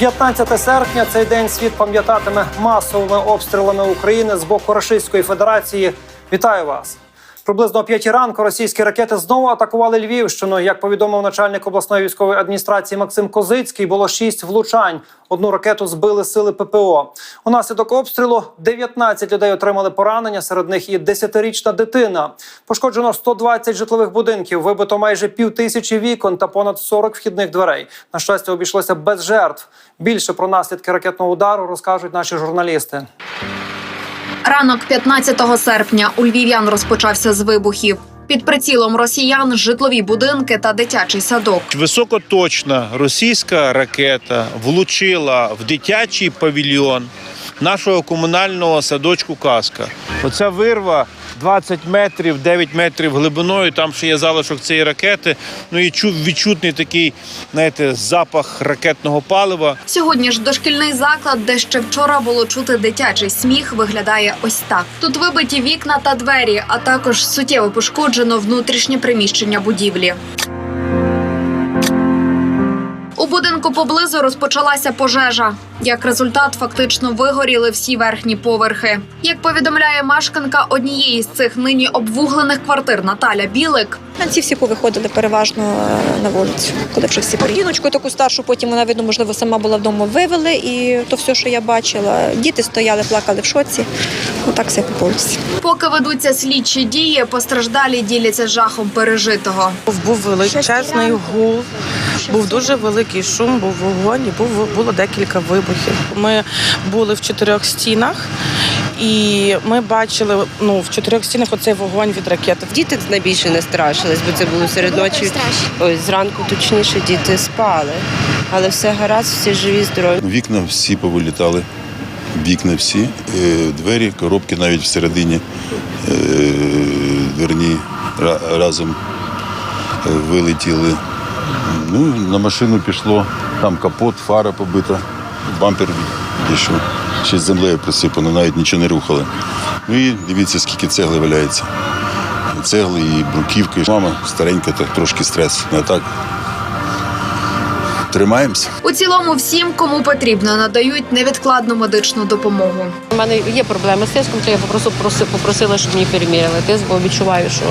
15 серпня цей день світ пам'ятатиме масовими обстрілами України з боку Російської Федерації. Вітаю вас! Приблизно о 5 ранку російські ракети знову атакували Львівщину. Як повідомив начальник обласної військової адміністрації Максим Козицький, було 6 влучань. Одну ракету збили сили ППО. Унаслідок обстрілу 19 людей отримали поранення. Серед них і 10-річна дитина. Пошкоджено 120 житлових будинків, вибито майже пів тисячі вікон та понад 40 вхідних дверей. На щастя, обійшлося без жертв. Більше про наслідки ракетного удару розкажуть наші журналісти. Ранок 15 серпня у львів'ян розпочався з вибухів. Під прицілом росіян житлові будинки та дитячий садок. Високоточна російська ракета влучила в дитячий павільйон нашого комунального садочку Казка. Оця вирва 20 метрів, 9 метрів глибиною. Там ще є залишок цієї ракети. Ну і відчутний такий, знаєте, запах ракетного палива. Сьогодні ж дошкільний заклад, де ще вчора було чути дитячий сміх, виглядає ось так. Тут вибиті вікна та двері, а також суттєво пошкоджено внутрішнє приміщення будівлі. У будинку поблизу розпочалася пожежа. Як результат, фактично вигоріли всі верхні поверхи. Як повідомляє мешканка однієї з цих нині обвуглених квартир Наталя Білик, Ці всі повиходили переважно е, на вулицю, коли вже всі переїхали. Жіночку таку старшу, потім вона, видно, можливо, сама була вдома, вивели, і то все, що я бачила. Діти стояли, плакали в шоці. Отак все по вулиці. поки ведуться слідчі дії, постраждалі діляться жахом пережитого. Був величезний гул, був дуже великий шум, був вогонь, був було декілька вибухів. Ми були в чотирьох стінах, і ми бачили ну в чотирьох стінах оцей вогонь від ракети. Діти найбільше не страшились, бо це було серед ночі. Ось зранку точніше діти спали. Але все гаразд, всі живі, здорові. Вікна всі повилітали. Вікна всі, е, двері, коробки навіть всередині е, дверні разом е, вилетіли. Ну, на машину пішло, там капот, фара побита, бампер пішов. Ще з землею присипано, навіть нічого не рухали. Ну і дивіться, скільки цегли валяється. Цегли і бруківки. Мама старенька, так трошки стрес. А так тримаємося. У цілому, всім, кому потрібно, надають невідкладну медичну допомогу. У мене є проблеми з тиском, то я проси- попросила, щоб мені переміряли тиск, бо відчуваю, що,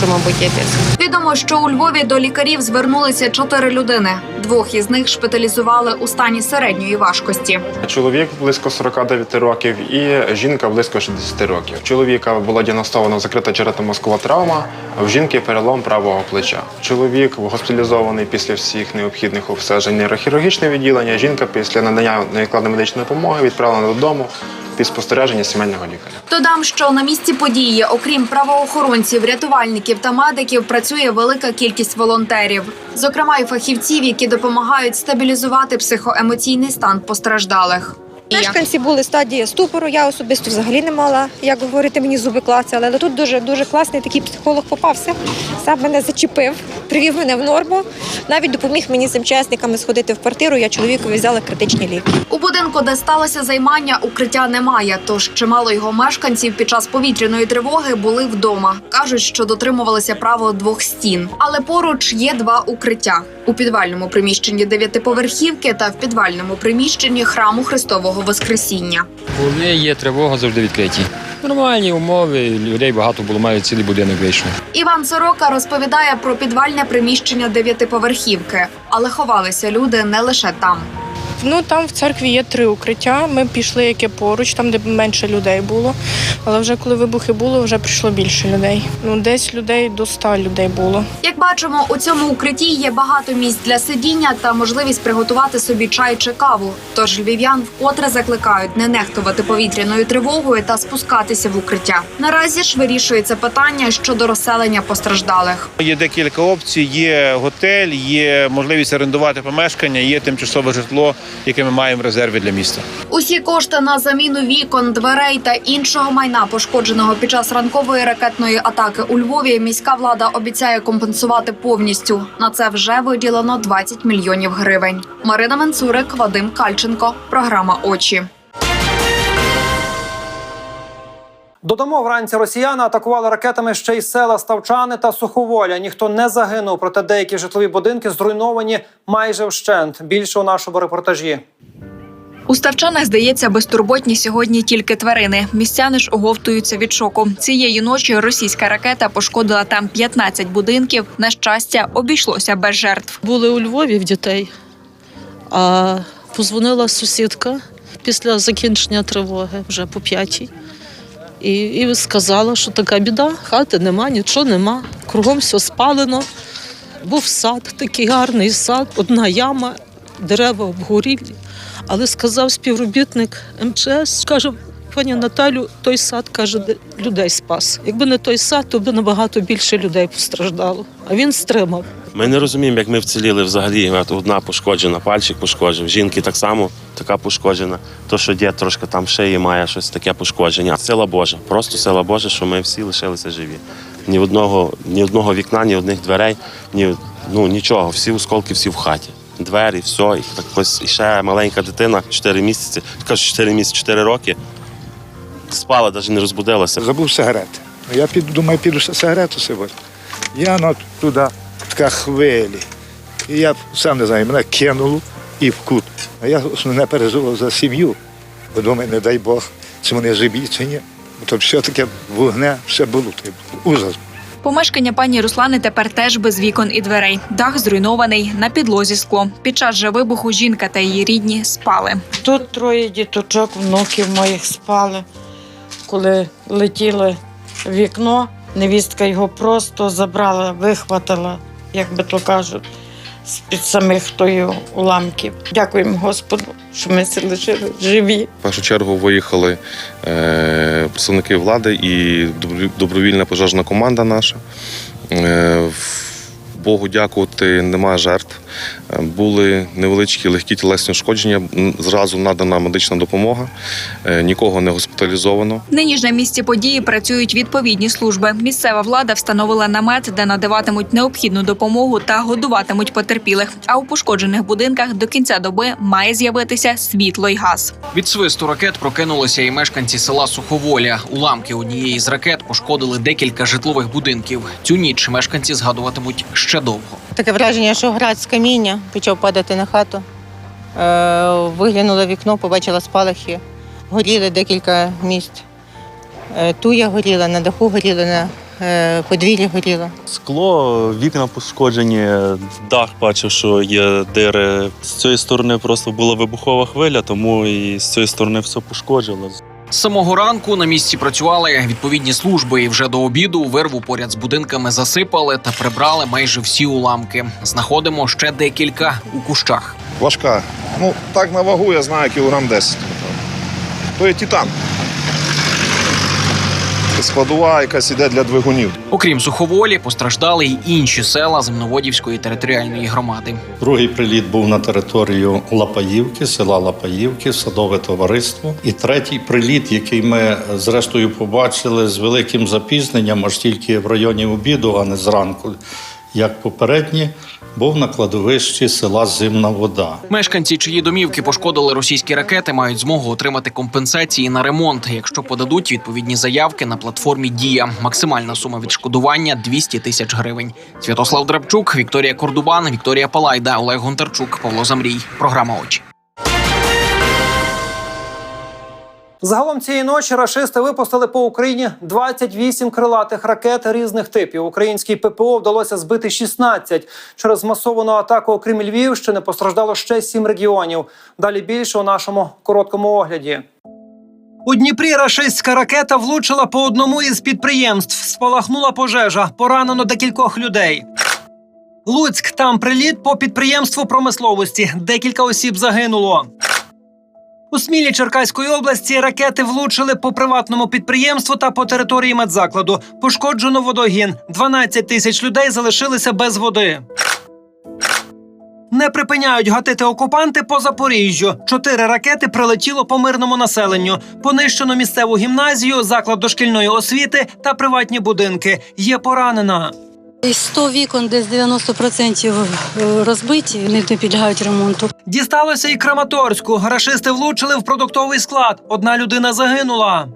що мабуть, є тиск. Відомо, що у Львові до лікарів звернулися чотири людини. Двох із них шпиталізували у стані середньої важкості. Чоловік близько 49 років і жінка близько 60 років. У Чоловіка була діагностована закрита черепно-мозкова травма, а в жінки перелом правого плеча. Чоловік госпіталізований після всіх необхідних обстежень нейрохірургічне відділення. Жінка після надання невідкладної медичної допомоги відправлена додому під спостереження сімейного лікаря. Додам, що на місці події, окрім правоохоронців, рятувальників та медиків, працює велика кількість волонтерів, зокрема й фахівців, які допомагають стабілізувати психоемоційний стан постраждалих. Мешканці були стадії ступору. Я особисто взагалі не мала, як говорити, мені зуби клацали. Але тут дуже дуже класний такий психолог попався. Сам мене зачепив, привів мене в норму. Навіть допоміг мені з МЧСниками сходити в квартиру. Я чоловікові взяла критичні ліки. У будинку, де сталося займання, укриття немає. Тож чимало його мешканців під час повітряної тривоги були вдома. кажуть, що дотримувалися правил двох стін. Але поруч є два укриття у підвальному приміщенні дев'ятиповерхівки та в підвальному приміщенні храму Христового Воскресіння. Вони є тривога, завжди відкриті. Нормальні умови, людей багато було, мають цілий будинок вийшов. Іван Сорока розповідає про підвальне приміщення дев'ятиповерхівки, але ховалися люди не лише там. Ну там в церкві є три укриття. Ми пішли яке поруч, там де менше людей було. Але вже коли вибухи було, вже прийшло більше людей. Ну десь людей до ста людей було. Як бачимо, у цьому укритті є багато місць для сидіння та можливість приготувати собі чай чи каву. Тож львів'ян вкотре закликають не нехтувати повітряною тривогою та спускатися в укриття. Наразі ж вирішується питання щодо розселення постраждалих. Є декілька опцій. Є готель, є можливість орендувати помешкання, є тимчасове житло, яке ми маємо в резерві для міста. Усі кошти на заміну вікон, дверей та іншого майна, пошкодженого під час ранкової ракетної атаки у Львові, міська влада обіцяє компенсувати повністю. На це вже виділено 20 мільйонів гривень. Марина Менцурик, Вадим Кальченко. Програма Очі. Додамо вранці росіяни атакували ракетами ще й села Ставчани та Суховоля. Ніхто не загинув, проте деякі житлові будинки зруйновані майже вщент. Більше у нашому репортажі. У ставчанах, здається, безтурботні сьогодні тільки тварини. Містяни ж оговтуються від шоку. Цієї ночі російська ракета пошкодила там 15 будинків. На щастя, обійшлося без жертв. Були у Львові в дітей, а позвонила сусідка після закінчення тривоги вже по п'ятій. І, і сказала, що така біда, хати нема, нічого нема. Кругом все спалено. Був сад, такий гарний сад, одна яма, дерева обгорілі. Але сказав співробітник МЧС, каже, пані Наталю, той сад каже, де людей спас. Якби не той сад, то б набагато більше людей постраждало. А він стримав. Ми не розуміємо, як ми вціліли взагалі. Одна пошкоджена, пальчик пошкоджив. Жінки так само така пошкоджена. То, що дід трошки там шиї має щось таке пошкодження. Сила Божа, просто сила Божа, що ми всі лишилися живі. Ні одного, ні одного вікна, ні одних дверей, ні, ну, нічого. Всі осколки, всі в хаті. Двері, все. І так ось ще маленька дитина, 4 місяці, кажу, 4 місяці, 4 роки. Спала, навіть не розбудилася. Забув сигарети. Я піду, думаю, піду сигарету сьогодні. Я ну, туди, така хвилі. І я сам не знаю, мене кинуло і в кут. А я основне переживав за сім'ю. Бо думаю, не дай Бог, чи вони живі, чи ні. Бо то все таке вогне, все було. Ужас. Помешкання пані Руслани тепер теж без вікон і дверей. Дах зруйнований, на підлозі скло. Під час же вибуху жінка та її рідні спали. Тут троє діточок, внуків моїх спали. Коли летіли вікно, невістка його просто забрала, вихватила, як би то кажуть, з-під самих тої уламків. Дякуємо Господу, що ми лишили живі. В першу чергу виїхали е, представники влади і добровільна пожежна команда наша. Е, Богу дякувати, нема жертв. Е, Були невеличкі легкі тілесні ушкодження. Зразу надана медична допомога. Е, Нікого не госпіталізовано. Нині ж на місці події працюють відповідні служби. Місцева влада встановила намет, де надаватимуть необхідну допомогу та годуватимуть потерпілих. А у пошкоджених будинках до кінця доби має з'явитися світло й газ. Від свисту ракет прокинулися і мешканці села Суховоля. Уламки однієї з ракет пошкодили декілька житлових будинків. Цю ніч мешканці згадуватимуть ще довго. Таке враження, що град з каміння почав падати на хату. Е, виглянула вікно, побачила спалахи. Горіли декілька місць. Е, туя горіла, на даху горіла, на е, подвір'ї горіла. Скло, вікна пошкоджені, дах бачив, що є дири. З цієї сторони просто була вибухова хвиля, тому і з цієї сторони все пошкоджено. З самого ранку на місці працювали відповідні служби, і вже до обіду вирву поряд з будинками засипали та прибрали майже всі уламки. Знаходимо ще декілька у кущах. Важка. Ну, так на вагу я знаю кілограм 10. То є титан. Складова якась іде для двигунів. Окрім суховолі, постраждали й інші села Земноводівської територіальної громади. Другий приліт був на територію Лапаївки, села Лапаївки, садове товариство. І третій приліт, який ми зрештою побачили з великим запізненням, аж тільки в районі обіду, а не зранку, як попередні, був на кладовищі села Зимна Вода. Мешканці, чиї домівки пошкодили російські ракети, мають змогу отримати компенсації на ремонт, якщо подадуть відповідні заявки на платформі Дія. Максимальна сума відшкодування 200 тисяч гривень. Святослав Драбчук, Вікторія Кордубан, Вікторія Палайда, Олег Гонтарчук, Павло Замрій. Програма очі. Загалом цієї ночі рашисти випустили по Україні 28 крилатих ракет різних типів. Українській ППО вдалося збити 16. Через масовану атаку, окрім Львівщини, постраждало ще 7 регіонів. Далі більше у нашому короткому огляді. У Дніпрі рашистська ракета влучила по одному із підприємств. Спалахнула пожежа. Поранено декількох людей. Луцьк там приліт по підприємству промисловості. Декілька осіб загинуло. У Смілі Черкаської області ракети влучили по приватному підприємству та по території медзакладу. Пошкоджено водогін. 12 тисяч людей залишилися без води. Не припиняють гатити окупанти по Запоріжжю. Чотири ракети прилетіло по мирному населенню. Понищено місцеву гімназію, заклад дошкільної освіти та приватні будинки. Є поранена. Із 100 вікон, десь 90% розбиті, вони не підлягають ремонту. Дісталося і Краматорську. Грашисти влучили в продуктовий склад. Одна людина загинула.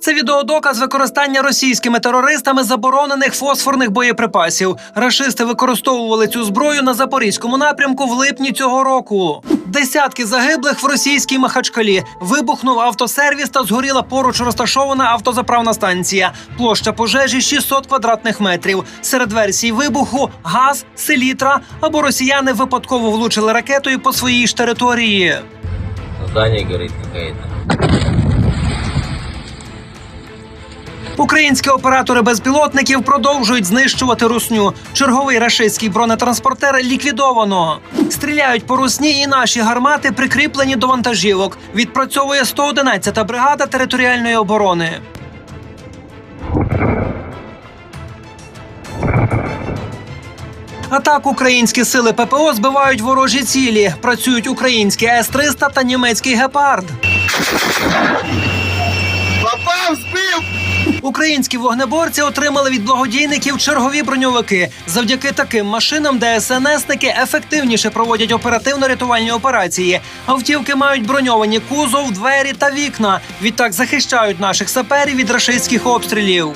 Це відеодоказ використання російськими терористами заборонених фосфорних боєприпасів. Рашисти використовували цю зброю на запорізькому напрямку в липні цього року. Десятки загиблих в російській Махачкалі. Вибухнув автосервіс та згоріла поруч розташована автозаправна станція. Площа пожежі 600 квадратних метрів. Серед версій вибуху газ, селітра або росіяни випадково влучили ракетою по своїй ж території. Здание горит какая-то. Українські оператори безпілотників продовжують знищувати русню. Черговий рашистський бронетранспортер ліквідовано. Стріляють по русні і наші гармати прикріплені до вантажівок. Відпрацьовує 111-та бригада територіальної оборони. А так українські сили ППО збивають ворожі цілі. Працюють українські С-300 та німецький гепард. Українські вогнеборці отримали від благодійників чергові броньовики. Завдяки таким машинам ДСНСники ефективніше проводять оперативно-рятувальні операції. Автівки мають броньовані кузов, двері та вікна. Відтак захищають наших саперів від рашистських обстрілів.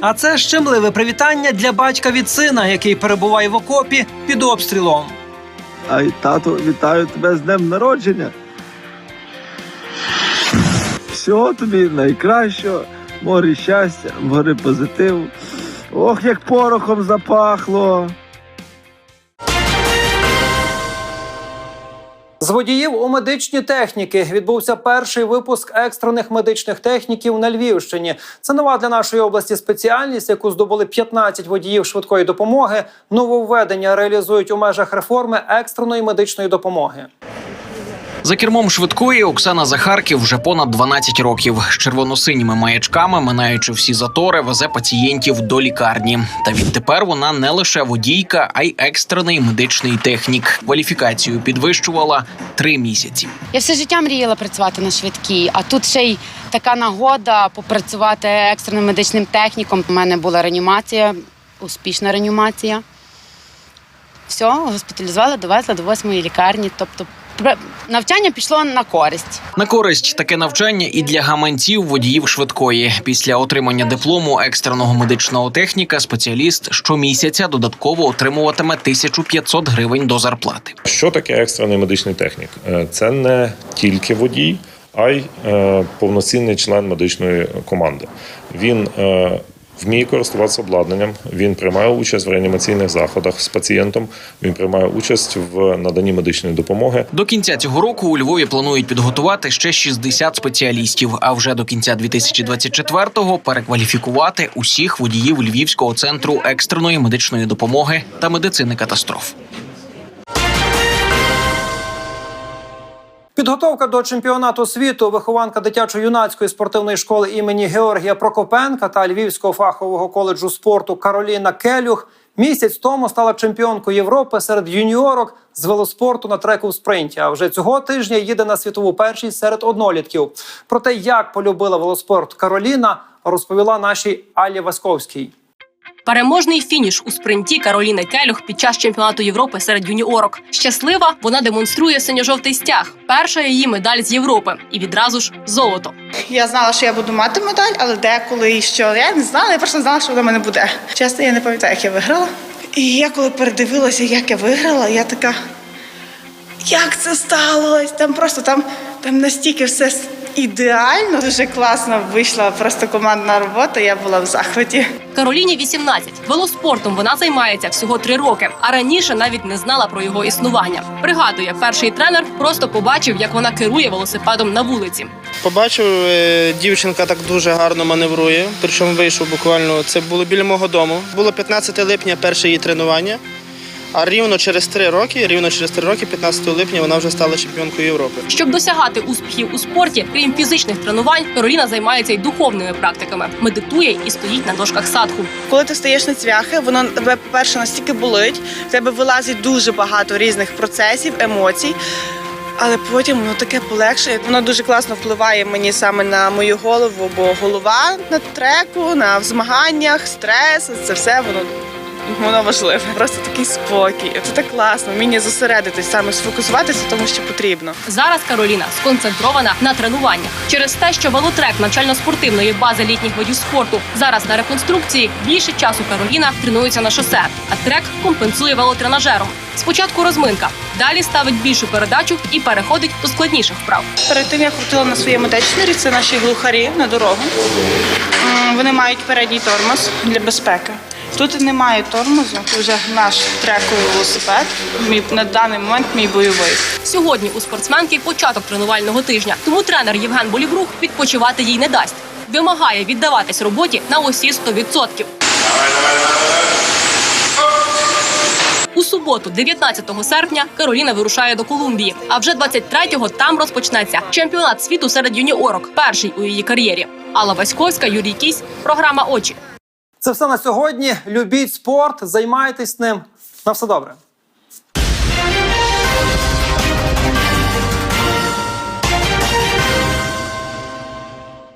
А це щемливе привітання для батька від сина, який перебуває в окопі під обстрілом. Ай, тато, вітаю тебе з днем народження. Всього тобі найкращого, морі щастя, гори позитиву. Ох, як порохом запахло. З водіїв у медичні техніки відбувся перший випуск екстрених медичних техніків на Львівщині. Це нова для нашої області спеціальність, яку здобули 15 водіїв швидкої допомоги. Нововведення реалізують у межах реформи екстреної медичної допомоги. За кермом швидкої Оксана Захарків вже понад 12 років. З червоно-синіми маячками, минаючи всі затори, везе пацієнтів до лікарні. Та відтепер вона не лише водійка, а й екстрений медичний технік. Кваліфікацію підвищувала три місяці. Я все життя мріяла працювати на швидкій, а тут ще й така нагода попрацювати екстреним медичним техніком. У мене була реанімація, успішна реанімація. Все, госпіталізували, довезли до восьмої лікарні. Тобто навчання пішло на користь. На користь таке навчання і для гаманців водіїв швидкої. Після отримання диплому екстреного медичного техніка спеціаліст щомісяця додатково отримуватиме 1500 гривень до зарплати. Що таке екстрений медичний технік? Е, Це не тільки водій, а й е, повноцінний член медичної команди. Він е, вміє користуватися обладнанням, він приймає участь в реанімаційних заходах з пацієнтом, він приймає участь в наданні медичної допомоги. До кінця цього року у Львові планують підготувати ще 60 спеціалістів. А вже до кінця 2024-го перекваліфікувати усіх водіїв Львівського центру екстреної медичної допомоги та медицини катастроф. Підготовка до чемпіонату світу вихованка дитячо-юнацької спортивної школи імені Георгія Прокопенка та Львівського фахового коледжу спорту Кароліна Келюх місяць тому стала чемпіонкою Європи серед юніорок з велоспорту на треку в спринті. А вже цього тижня їде на світову першість серед однолітків. Про те, як полюбила велоспорт Кароліна, розповіла нашій Алі Васьковській. Переможний фініш у спринті Кароліни Келюх під час чемпіонату Європи серед юніорок. Щаслива, вона демонструє синьо-жовтий стяг. Перша її медаль з Європи і відразу ж золото. Я знала, що я буду мати медаль, але деколи і що я не знала, я просто знала, що вона в мене буде. Чесно, я не пам'ятаю, як я виграла. І я коли передивилася, як я виграла, я така. Як це сталося? Там просто там, там настільки все ідеально, дуже класно вийшла просто командна робота. Я була в захваті. Кароліні 18. Велоспортом вона займається всього три роки, а раніше навіть не знала про його існування. Пригадує, перший тренер просто побачив, як вона керує велосипедом на вулиці. Побачив, е, дівчинка так дуже гарно маневрує. Причому вийшов буквально. Це було біля мого дому. Було 15 липня перше її тренування. А рівно через три роки, рівно через три роки, 15 липня, вона вже стала чемпіонкою Європи. Щоб досягати успіхів у спорті, крім фізичних тренувань, Кароліна займається й духовними практиками, медитує і стоїть на дошках садху. Коли ти стаєш на цвяхи, воно тебе, по-перше, настільки болить, в тебе вилазить дуже багато різних процесів, емоцій. Але потім воно таке полегшує. Воно дуже класно впливає мені саме на мою голову, бо голова на треку, на змаганнях, стрес, це все воно воно важливе. Просто такий спокій. Це так класно. Вміння зосередитись, саме сфокусуватися, тому що потрібно. Зараз Кароліна сконцентрована на тренуваннях. Через те, що велотрек навчально-спортивної бази літніх видів спорту зараз на реконструкції, більше часу Кароліна тренується на шосе, а трек компенсує велотренажером. Спочатку розминка, далі ставить більшу передачу і переходить до складніших вправ. Перед тим я крутила на своєму течнері, це наші глухарі на дорогу. Вони мають передній тормоз для безпеки. Тут немає тормозу, вже наш трековий велосипед. Мій на даний момент мій бойовий. Сьогодні у спортсменки початок тренувального тижня, тому тренер Євген Болібрук відпочивати їй не дасть. Вимагає віддаватись роботі на усі 100%. У суботу, 19 серпня, Кароліна вирушає до Колумбії. А вже 23-го там розпочнеться чемпіонат світу серед юніорок, перший у її кар'єрі. Алла Васьковська, Юрій Кісь, програма Очі. Це все на сьогодні. Любіть спорт, займайтесь ним. На все добре.